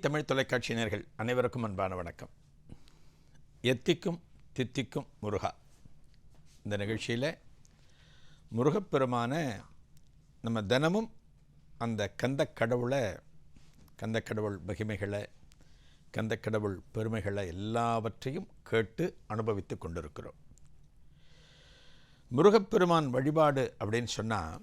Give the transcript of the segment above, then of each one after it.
தமிழ் தொலைக்காட்சி நேர்கள் அனைவருக்கும் அன்பான வணக்கம். எத்திக்கும் தித்திக்கும் முருகா. இந்த நிகழ்ச்சியில் முருகப்பெருமான நம்ம தினமும் அந்த கந்த கடவுளை கந்த கடவுள் மகிமைகளை கந்த கடவுள் பெருமைகளை எல்லாவற்றையும் கேட்டு அனுபவித்து கொண்டிருக்கிறோம். முருகப்பெருமான் வழிபாடு அப்படின்னு சொன்னால்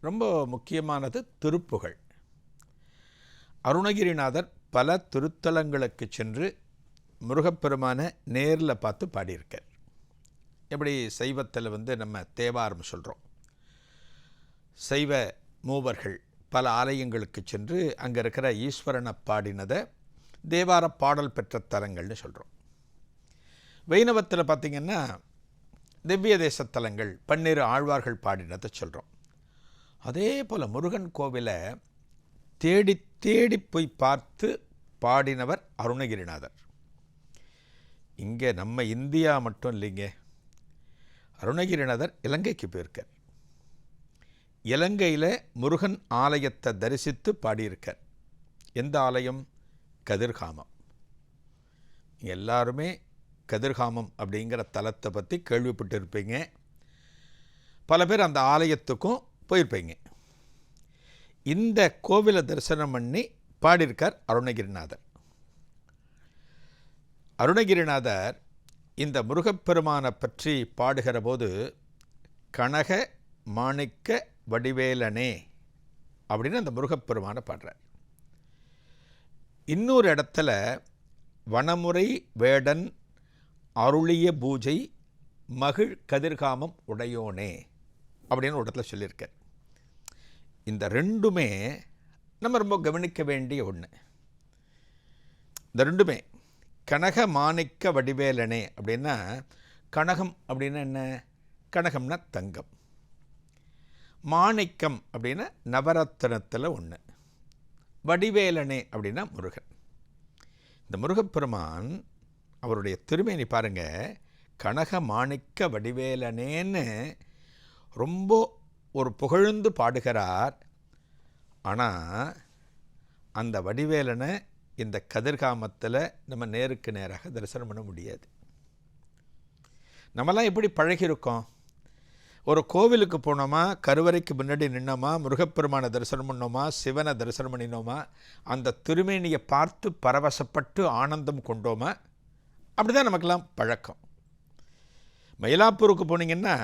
ரொம்ப முக்கியமானது திருப்புகழ் அருணகிரிநாதர் பல திருத்தலங்களுக்கு சென்று முருகப்பெருமானை நேரில் பார்த்து பாடியிருக்கார். எப்படி சைவத்தில் வந்து நம்ம தேவாரம் சொல்கிறோம் சைவ மூவர்கள் பல ஆலயங்களுக்கு சென்று அங்கே இருக்கிற ஈஸ்வரனை பாடினதை தேவார பாடல் பெற்ற தலங்கள்னு சொல்கிறோம் வைணவத்தில் பார்த்திங்கன்னா திவ்ய தேசத்தலங்கள் பன்னிரு ஆழ்வார்கள் பாடினதை சொல்கிறோம் அதே போல் முருகன் கோவிலை தேடி தேடி போய் பார்த்து பாடினவர் அருணகிரிநாதர். இங்கே நம்ம இந்தியா மட்டும் இல்லைங்க. அருணகிரிநாதர் இலங்கைக்கு போயிருக்கார். இலங்கையில் முருகன் ஆலயத்தை தரிசித்து பாடியிருக்கார். எந்த ஆலயம்? கதிர்காமம். எல்லாருமே கதிர்காமம் அப்படிங்கிற தலத்தை பற்றி கேள்விப்பட்டிருப்பீங்க. பல பேர் அந்த ஆலயத்துக்கும் போயிருப்பீங்க. இந்த கோவிலை தரிசனம் பண்ணி பாடியிருக்கார் அருணகிரிநாதர். அருணகிரிநாதர் இந்த முருகப்பெருமானை பற்றி பாடுகிற போது கனக மாணிக்க வடிவேலனே அப்படின்னு அந்த முருகப்பெருமானை பாடுறார். இன்னொரு இடத்துல வனமுறை வேடன் அருளிய பூஜை மகிழ் கதிர்காமம் உடையோனே அப்படின்னு ஒரு இடத்துல சொல்லியிருக்கார். இந்த ரெண்டுமே நம்ம ரொம்ப கவனிக்க வேண்டிய ஒன்று இந்த ரெண்டுமே கனக மாணிக்க வடிவேலனே அப்படின்னா கனகம் அப்படின்னா என்ன? கனகம்னா தங்கம். மாணிக்கம் அப்படின்னா நவரத்தனத்தில் ஒன்று வடிவேலனே அப்படின்னா முருகன். இந்த முருகப்பெருமான் அவருடைய திருமேனி பாருங்கள் கனக மாணிக்க வடிவேலனேன்னு ரொம்ப ஒரு புகழ்ந்து பாடுகிறார். ஆனால் அந்த வடிவேலனை இந்த கதிர்காமத்தில் நம்ம நேருக்கு நேராக தரிசனம் பண்ண முடியாது. நம்மலாம் எப்படி பழகியிருக்கோம்? ஒரு கோவிலுக்கு போனோமா கருவறைக்கு முன்னாடி நின்னோமா முருகப்பெருமானை தரிசனம் பண்ணோமா சிவனை தரிசனம் பண்ணினோமா அந்த திருமேனியை பார்த்து பரவசப்பட்டு ஆனந்தம் கொண்டோமா? அப்படி தான் நமக்கெல்லாம் பழக்கம். மயிலாப்பூருக்கு போனீங்கன்னா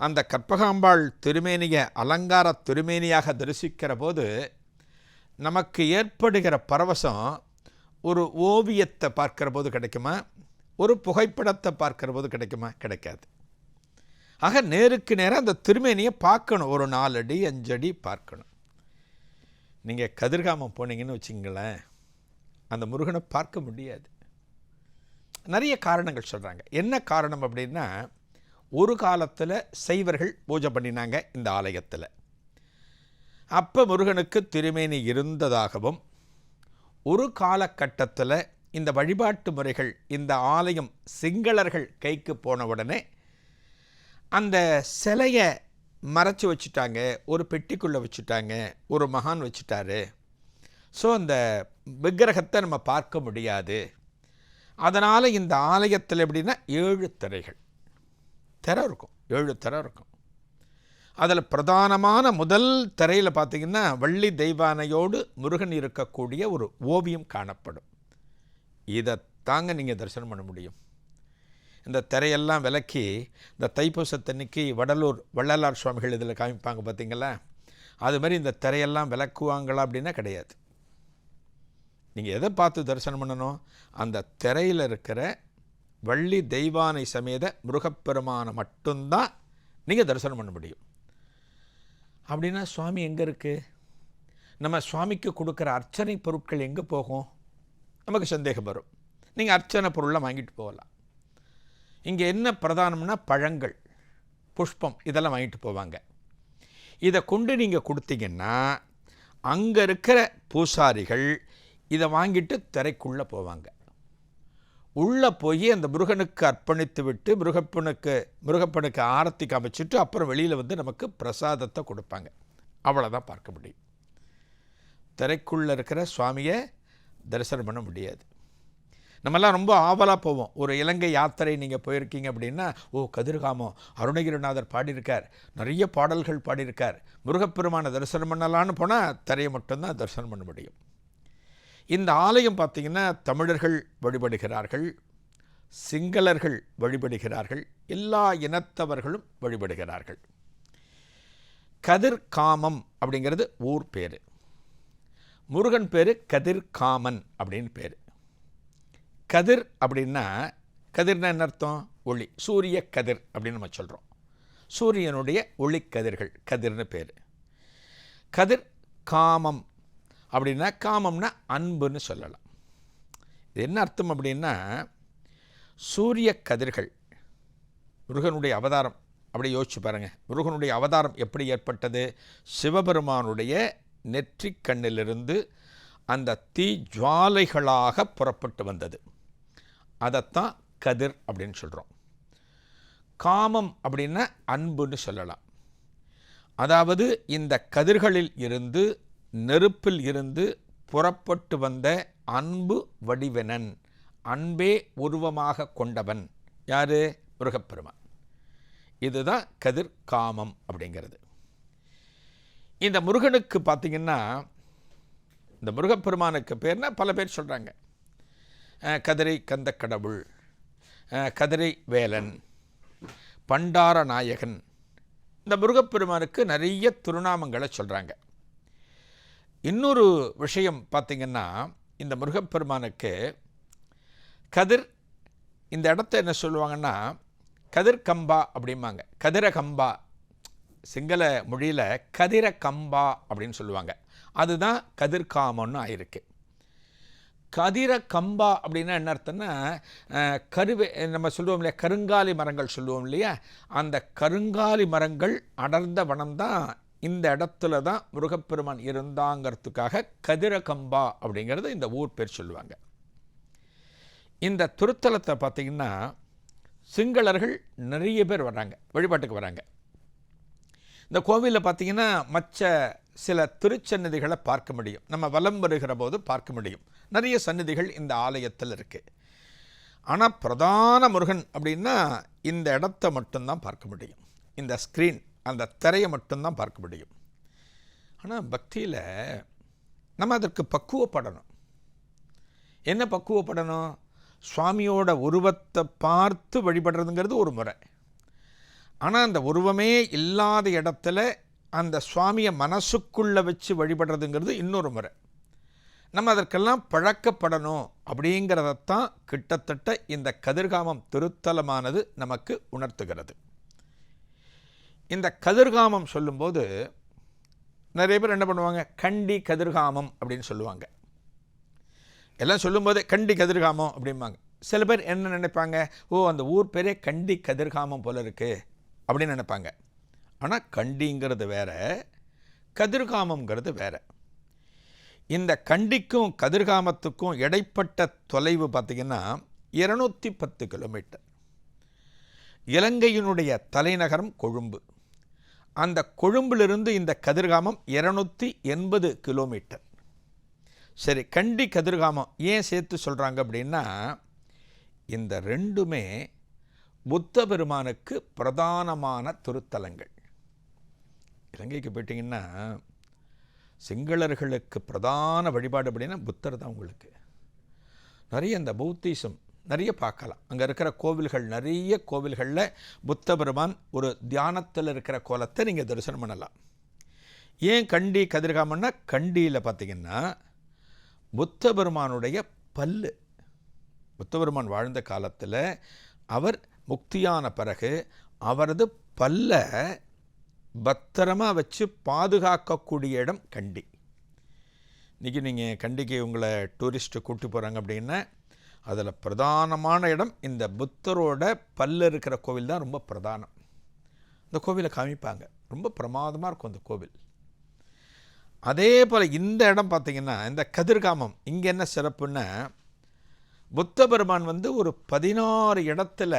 அந்த கற்பகாம்பாள் திருமேனியை அலங்கார திருமேனியாக தரிசிக்கிற போது நமக்கு ஏற்படுகிற பரவசம் ஒரு ஓவியத்தை பார்க்கிற போது கிடைக்குமா? ஒரு புகைப்படத்தை பார்க்கிற போது கிடைக்குமா? கிடைக்காது. ஆக நேருக்கு நேராக அந்த திருமேனியை பார்க்கணும். ஒரு நாலடி அஞ்சடி பார்க்கணும். நீங்கள் கதிர்காமம் போனீங்கன்னு வச்சிங்களேன் அந்த முருகனை பார்க்க முடியாது. நிறைய காரணங்கள் சொல்கிறாங்க என்ன காரணம் அப்படின்னா ஒரு காலத்தில் சைவர்கள் பூஜை பண்ணினாங்க இந்த ஆலயத்தில். அப்போ முருகனுக்கு திருமேனி இருந்ததாகவும் ஒரு காலகட்டத்தில் இந்த வழிபாட்டு முறைகள் இந்த ஆலயம் சிங்களர்கள் கைக்கு போன உடனே அந்த சிலையை மறைச்சி வச்சுட்டாங்க ஒரு பெட்டிக்குள்ளே வச்சுட்டாங்க ஒரு மகான் வச்சுட்டாரு. ஸோ அந்த விக்கிரகத்தை நம்ம பார்க்க முடியாது. அதனால் இந்த ஆலயத்தில் எப்படின்னா ஏழு திரைகள். திரை இருக்கும் ஏழு திரை இருக்கும் அதில் பிரதானமான முதல் திரையில் பார்த்திங்கன்னா வள்ளி தெய்வானையோடு முருகன் இருக்கக்கூடிய ஒரு ஓவியம் காணப்படும். இதை தாங்க நீங்கள் தரிசனம் பண்ண முடியும். இந்த திரையெல்லாம் விலக்கி இந்த தைப்பூசத்தன்னைக்கு வடலூர் வள்ளலார் சுவாமிகள் இதில் காமிப்பாங்க பார்த்தீங்களா? அது மாதிரி இந்த திரையெல்லாம் விளக்குவாங்களா அப்படின்னா கிடையாது. நீங்கள் எதை பார்த்து தரிசனம் பண்ணணும்? அந்த திரையில் இருக்கிற வள்ளி தெய்வானை சமேத முருகப்பெருமானை மட்டும்தான் நீங்கள் தரிசனம் பண்ண முடியும். அப்படின்னா சுவாமி எங்கே இருக்குது நம்ம சுவாமிக்கு கொடுக்குற அர்ச்சனை பொருட்கள் எங்கே போகும்? நமக்கு சந்தேகம் வரும். நீங்கள் அர்ச்சனை பொருளை வாங்கிட்டு போகலாம். இங்கே என்ன பிரதானம்னா பழங்கள் புஷ்பம் இதெல்லாம் வாங்கிட்டு போவாங்க. இதை கொண்டு நீங்கள் கொடுத்தீங்கன்னா அங்கே இருக்கிற பூசாரிகள் இதை வாங்கிட்டு திரைக்குள்ளே போவாங்க. உள்ளே போய் அந்த முருகனுக்கு அர்ப்பணித்து விட்டு முருகப்பனுக்கு முருகப்பனுக்கு ஆரத்தி காமிச்சிட்டு அப்புறம் வெளியில் வந்து நமக்கு பிரசாதத்தை கொடுப்பாங்க. அவ்வளோதான் பார்க்க முடியும். திரைக்குள்ளே இருக்கிற சுவாமியை தரிசனம் பண்ண முடியாது. நம்மெல்லாம் ரொம்ப ஆவலாக போவோம். ஒரு இலங்கை யாத்திரை நீங்கள் போயிருக்கீங்க அப்படின்னா ஓ கதிர்காமம் அருணகிரிநாதர் பாடியிருக்கார் நிறைய பாடல்கள் பாடியிருக்கார். முருகப்பெருமான தரிசனம் பண்ணலான்னு போனால் திரையை மட்டும்தான் தரிசனம் பண்ண முடியும். இந்த ஆலயம் பார்த்திங்கன்னா தமிழர்கள் வழிபடுகிறார்கள் சிங்களர்கள் வழிபடுகிறார்கள் எல்லா இனத்தவர்களும் வழிபடுகிறார்கள். கதிர்காமம் அப்படிங்கிறது ஊர் பேர். முருகன் பேர் கதிர்காமன் அப்படின்னு பேர். கதிர் அப்படின்னா கதிர்னா என்ன அர்த்தம்? ஒளி. சூரிய கதிர் அப்படின்னு நம்ம சொல்கிறோம் சூரியனுடைய ஒளி கதிர்கள் கதிர்னு பேர். கதிர் காமம் அப்படின்னா காமம்னா அன்புன்னு சொல்லலாம். இது என்ன அர்த்தம் அப்படின்னா சூரிய கதிர்கள் முருகனுடைய அவதாரம் அப்படி யோசிச்சு பாருங்கள் முருகனுடைய அவதாரம் எப்படி ஏற்பட்டது? சிவபெருமானுடைய நெற்றி கண்ணிலிருந்து அந்த தீ ஜுவாலைகளாக புறப்பட்டு வந்தது. அதைத்தான் கதிர் அப்படின்னு சொல்கிறோம் காமம் அப்படின்னா அன்புன்னு சொல்லலாம். அதாவது இந்த கதிர்களில் இருந்து நெருப்பில் இருந்து புறப்பட்டு வந்த அன்பு வடிவனன் அன்பே உருவமாக கொண்டவன். யார்? முருகப்பெருமான். இதுதான் கதிர் காமம் அப்படிங்கிறது. இந்த முருகனுக்கு பார்த்திங்கன்னா இந்த முருகப்பெருமானுக்கு பேர்னா பல பேர் சொல்கிறாங்க கதிரை கந்த கடவுள் கதிரை வேலன் பண்டார நாயகன். இந்த முருகப்பெருமானுக்கு நிறைய திருநாமங்களை சொல்கிறாங்க இன்னொரு விஷயம் பார்த்திங்கன்னா இந்த முருகப்பெருமானுக்கு கதிர் இந்த இடத்த என்ன சொல்லுவாங்கன்னா கதிர் கம்பா அப்படிம்பாங்க. கதிரகம்பா சிங்கள மொழியில் கதிர கம்பா அப்படின்னு சொல்லுவாங்க. அதுதான் கதிர்காமம்னு ஆயிருக்கு. கதிர கம்பா அப்படின்னா என்ன அர்த்தம்னா கருவே நம்ம சொல்லுவோம் இல்லையா கருங்காலி மரங்கள் சொல்லுவோம் இல்லையா அந்த கருங்காலி மரங்கள் அடர்ந்த வனம் தான் இந்த இடத்துல தான் முருகப்பெருமான் இருந்தாங்கிறதுக்காக கதிரகம்பா அப்படிங்கிறது இந்த ஊர் பேர் சொல்லுவாங்க. இந்த திருத்தலத்தை பார்த்திங்கன்னா சிங்களர்கள் நிறைய பேர் வர்றாங்க வழிபாட்டுக்கு வராங்க. இந்த கோவிலில் பார்த்திங்கன்னா மற்ற சில திருச்சந்நிதிகளை பார்க்க முடியும். நம்ம வலம் வருகிற போது பார்க்க முடியும். நிறைய சந்நிதிகள் இந்த ஆலயத்தில் இருக்குது ஆனால் பிரதான முருகன் அப்படின்னா இந்த இடத்த மட்டும்தான் பார்க்க முடியும். இந்த ஸ்க்ரீன் அந்த திரையை மட்டும்தான் பார்க்க முடியும். ஆனால் பக்தியில் நம்ம அதற்கு பக்குவப்படணும். என்ன பக்குவப்படணும்? சுவாமியோட உருவத்தை பார்த்து வழிபடுறதுங்கிறது ஒரு முறை. ஆனால் அந்த உருவமே இல்லாத இடத்துல அந்த சுவாமியை மனசுக்குள்ளே வச்சு வழிபடுறதுங்கிறது இன்னொரு முறை. நம்ம அதற்கெல்லாம் பழக்கப்படணும் அப்படிங்கிறதத்தான் கிட்டத்தட்ட இந்த கதிர்காமம் திருத்தலமானது நமக்கு உணர்த்துகிறது. இந்த கதிர்காமம் சொல்லும்போது நிறைய பேர் என்ன பண்ணுவாங்க? கண்டி கதிர்காமம் அப்படின்னு சொல்லுவாங்க. எல்லாம் சொல்லும்போதே கண்டி கதிர்காமம் அப்படிம்பாங்க. சில பேர் என்ன நினைப்பாங்க? ஓ அந்த ஊர் பேரே கண்டி கதிர்காமம் போல இருக்குது அப்படின்னு நினைப்பாங்க. ஆனால் கண்டிங்கிறது வேற கதிர்காமங்கிறது வேற. இந்த கண்டிக்கும் கதிர்காமத்துக்கும் இடைப்பட்ட தொலைவு பார்த்திங்கன்னா இருநூற்றி பத்து கிலோமீட்டர். இலங்கையினுடைய தலைநகரம் கொழும்பு. அந்த கொழும்பிலிருந்து இந்த கதிர்காமம் இருநூற்றி எண்பது கிலோமீட்டர். சரி கண்டி கதிர்காமம் ஏன் சேர்த்து சொல்கிறாங்க அப்படின்னா இந்த ரெண்டுமே புத்த பெருமானுக்கு பிரதானமான திருத்தலங்கள். இலங்கைக்கு போயிட்டிங்கன்னா சிங்களர்களுக்கு பிரதான வழிபாடு அப்படின்னா புத்தர் தான் உங்களுக்கு. நிறைய இந்த பௌத்திசம் நிறைய பார்க்கலாம். அங்கே இருக்கிற கோவில்கள் நிறைய கோவில்களில் புத்த பெருமான் ஒரு தியானத்தில் இருக்கிற கோலத்தை நீங்கள் தரிசனம் பண்ணலாம். ஏன் கண்டி கதிர்காமன்னா கண்டியில் பார்த்திங்கன்னா புத்த பெருமானுடைய பல்லு. புத்த பெருமான் வாழ்ந்த காலத்தில் அவர் முக்தியான பிறகு அவரது பல்ல பத்திரமாக வச்சு பாதுகாக்கக்கூடிய இடம் கண்டி. இன்றைக்கி நீங்கள் கண்டிக்கு உங்களை டூரிஸ்ட்டு கூட்டி போகிறாங்க அப்படின்னா அதில் பிரதானமான இடம் இந்த புத்தரோட பல்ல இருக்கிற கோவில் தான் ரொம்ப பிரதானம். இந்த கோவிலை காமிப்பாங்க. ரொம்ப பிரமாதமாக இருக்கும் அந்த கோவில். அதே போல் இந்த இடம் பார்த்திங்கன்னா இந்த கதிர்காமம் இங்கே என்ன சிறப்புன்னா புத்த பெருமான் வந்து ஒரு பதினாறு இடத்துல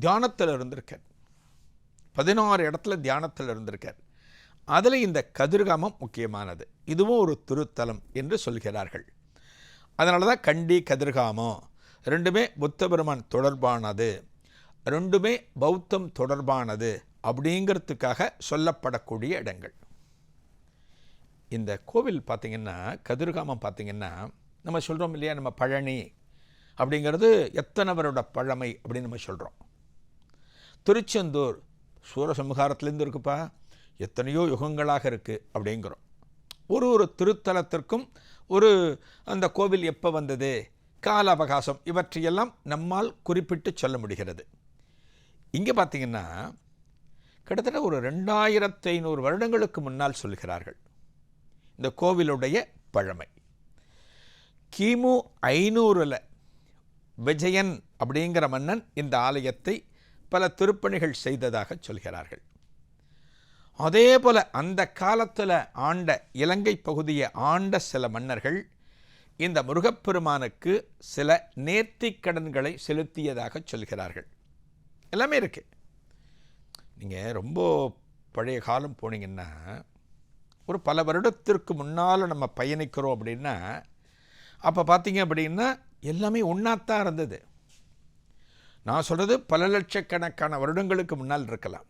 தியானத்தில் இருந்திருக்கார். பதினாறு இடத்துல தியானத்தில் இருந்திருக்கார். அதில் இந்த கதிர்காமம் முக்கியமானது. இதுவும் ஒரு திருத்தலம் என்று சொல்கிறார்கள். அதனால தான் கண்டி கதிர்காமம். ரெண்டுமே புத்த பெருமான் தொடர்பானது. ரெண்டுமே பௌத்தம் தொடர்பானது அப்படிங்கிறதுக்காக சொல்லப்படக்கூடிய இடங்கள். இந்த கோவில் பார்த்திங்கன்னா கதிர்காமம் பார்த்திங்கன்னா நம்ம சொல்கிறோம் இல்லையா நம்ம பழனி அப்படிங்கிறது எத்தனை வருட பழமை அப்படின்னு நம்ம சொல்கிறோம் திருச்செந்தூர் சூரசம்ஹாரத்துலேருந்து இருக்குப்பா எத்தனையோ யுகங்களாக இருக்குது அப்படிங்கிறோம். ஒரு ஒரு திருத்தலத்திற்கும் ஒரு அந்த கோவில் எப்போ வந்தது? கால அவகாசம். இவற்றையெல்லாம் நம்மால் குறிப்பிட்டு சொல்ல முடிகிறது. இங்கே பார்த்தீங்கன்னா கிட்டத்தட்ட ஒரு ரெண்டாயிரத்து ஐநூறு வருடங்களுக்கு முன்னால் சொல்கிறார்கள். இந்த கோவிலுடைய பழமை. கிமு ஐநூறில் விஜயன் அப்படிங்கிற மன்னன் இந்த ஆலயத்தை பல திருப்பணிகள் செய்ததாக சொல்கிறார்கள். அதே போல் அந்த காலத்தில் ஆண்ட இலங்கை பகுதியை ஆண்ட சில மன்னர்கள் இந்த முருகப்பெருமானுக்கு சில நேர்த்திக்கடன்களை செலுத்தியதாக சொல்கிறார்கள். எல்லாமே இருக்குது நீங்கள் ரொம்ப பழைய காலம் போனீங்கன்னா ஒரு பல வருடத்திற்கு முன்னால் நம்ம பயணிக்கிறோம் அப்படின்னா அப்போ பார்த்தீங்க அப்படின்னா எல்லாமே ஒன்றாத்தான் இருந்தது. நான் சொல்கிறது பல லட்சக்கணக்கான வருடங்களுக்கு முன்னால் இருக்கலாம்.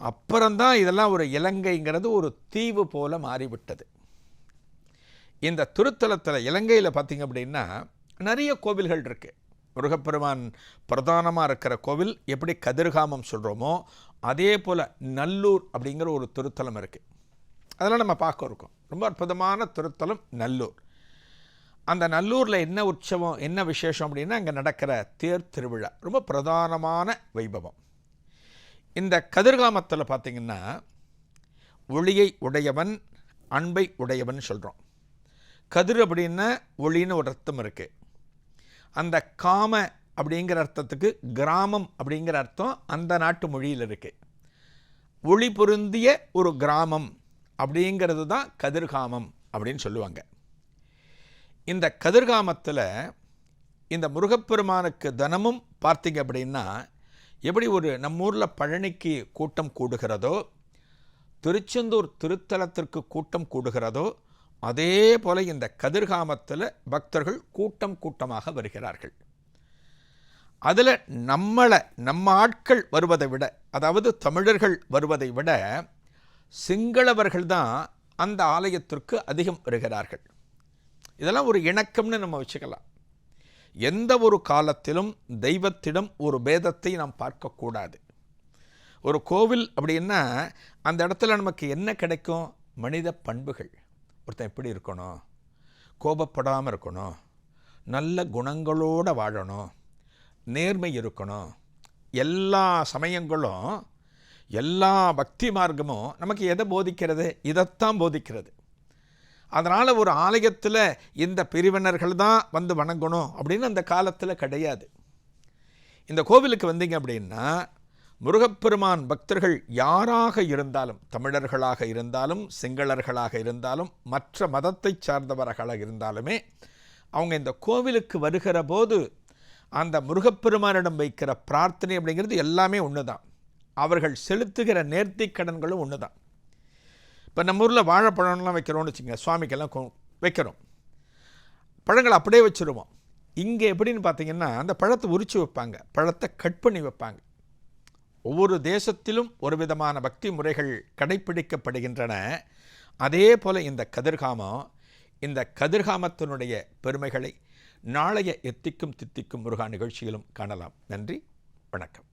அப்புறம்தான் இதெல்லாம் ஒரு இலங்கைங்கிறது ஒரு தீவு போல மாறிவிட்டது. இந்த திருத்தலத்தில் இலங்கையில் பார்த்திங்க அப்படின்னா நிறைய கோவில்கள் இருக்குது முருகப்பெருமான் பிரதானமாக இருக்கிற கோவில் எப்படி கதிர்காமம் சொல்கிறோமோ அதே போல் நல்லூர் அப்படிங்கிற ஒரு திருத்தலம் இருக்குது அதெல்லாம் நம்ம பார்க்க இருக்கோம். ரொம்ப அற்புதமான திருத்தலம் நல்லூர். அந்த நல்லூரில் என்ன உற்சவம் என்ன விசேஷம் அப்படின்னா அங்கே நடக்கிற தேர் திருவிழா. ரொம்ப பிரதானமான வைபவம். இந்த கதிர்காமத்தில் பார்த்திங்கன்னா ஒளியை உடையவன் அன்பை உடையவன் சொல்கிறோம் கதிர் அப்படின்னா ஒளின்னு ஒரு அர்த்தம் இருக்குது அந்த காம அப்படிங்கிற அர்த்தத்துக்கு கிராமம் அப்படிங்கிற அர்த்தம் அந்த நாட்டு மொழியில் இருக்குது ஒளி பொருந்திய ஒரு கிராமம் அப்படிங்கிறது தான் கதிர்காமம் அப்படின்னு சொல்லுவாங்க. இந்த கதிர்காமத்தில் இந்த முருகப்பெருமானுக்கு தினமும் பார்த்தீங்க அப்படின்னா எப்படி ஒரு நம்ம ஊரில் பழனிக்கு கூட்டம் கூடுகிறதோ திருச்செந்தூர் திருத்தலத்திற்கு கூட்டம் கூடுகிறதோ அதே போல் இந்த கதிர்காமத்தில் பக்தர்கள் கூட்டம் கூட்டமாக வருகிறார்கள். அதில் நம்மளை நம்ம ஆட்கள் வருவதை விட அதாவது தமிழர்கள் வருவதை விட சிங்களவர்கள் தான் அந்த ஆலயத்திற்கு அதிகம் வருகிறார்கள். இதெல்லாம் ஒரு இணக்கம்னு நம்ம வச்சுக்கலாம். எந்த ஒரு காலத்திலும் தெய்வத்திடம் ஒரு பேதத்தை நாம் பார்க்கக்கூடாது. ஒரு கோவில் அப்படின்னா அந்த இடத்துல நமக்கு என்ன கிடைக்கும்? மனித பண்புகள். ஒருத்தன் எப்படி இருக்கணும்? கோபப்படாமல் இருக்கணும். நல்ல குணங்களோடு வாழணும். நேர்மை இருக்கணும். எல்லா சமயங்களும் எல்லா பக்தி மார்க்கமும் நமக்கு எதை போதிக்கிறது? இதைத்தான் போதிக்கிறது. அதனால் ஒரு ஆலயத்தில் இந்த பிரிவினர்கள் தான் வந்து வணங்கணும் அப்படின்னு அந்த காலத்தில் கிடையாது. இந்த கோவிலுக்கு வந்தீங்க அப்படின்னா முருகப்பெருமான் பக்தர்கள் யாராக இருந்தாலும் தமிழர்களாக இருந்தாலும் சிங்களர்களாக இருந்தாலும் மற்ற மதத்தை சார்ந்தவர்களாக இருந்தாலுமே அவங்க இந்த கோவிலுக்கு வருகிற போது அந்த முருகப்பெருமானிடம் வைக்கிற பிரார்த்தனை அப்படிங்கிறது எல்லாமே ஒன்று தான் அவர்கள் செலுத்துகிற நேர்த்தி கடன்களும் ஒன்று தான் இப்போ நம்ம ஊரில் வாழைப்பழம்லாம் வைக்கிறோம்னு வச்சுங்க சுவாமிக்கெல்லாம் வைக்கிறோம். பழங்களை அப்படியே வச்சுருவோம். இங்கே எப்படின்னு பார்த்தீங்கன்னா அந்த பழத்தை உரிச்சு வைப்பாங்க. பழத்தை கட் பண்ணி வைப்பாங்க. ஒவ்வொரு தேசத்திலும் ஒரு விதமான பக்தி முறைகள் கடைப்பிடிக்கப்படுகின்றன. அதே போல் இந்த கதிர்காமம் இந்த கதிர்காமத்தினுடைய பெருமைகளை நாளைய எத்திக்கும் தித்திக்கும் முருகா நிகழ்ச்சியிலும் காணலாம். நன்றி வணக்கம்.